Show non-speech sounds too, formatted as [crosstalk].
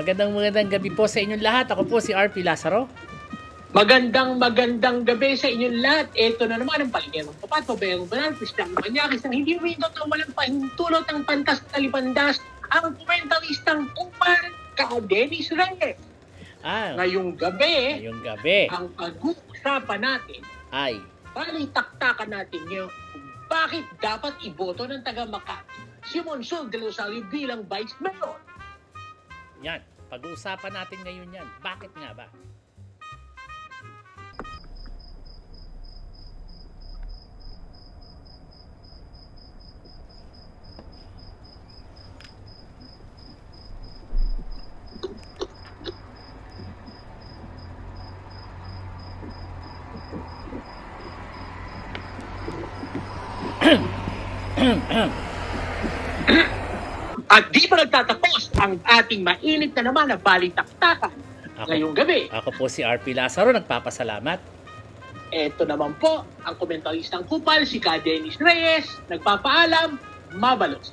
magandang magandang gabi po sa inyong lahat. Ako po si RP Lazaro. Magandang magandang gabi sa inyong lahat. Ito na naman ang palingerong papat, pabayang banal, Kristang Manyakis ng hindi window ng walang pahintulot ng pantas talipandas, ang komentaristang upar, ka Dennis Reyes. Ah, Ngayong gabi, ngayong gabi ang pag-uusapan natin, ay bali taktakan natin nyo kung bakit dapat iboto ng taga Makati si Monson de Rosario bilang Vice Mayor. Yan. Pag-uusapan natin ngayon yan. Bakit nga ba? [clears throat] At di pa nagtatapos ang ating mainit na naman na balitaktakan Ako, ngayong gabi. ako po si RP Lazaro. Nagpapasalamat. Ito naman po ang komentaristang kupal, si Ka Dennis Reyes, nagpapaalam, mabalos.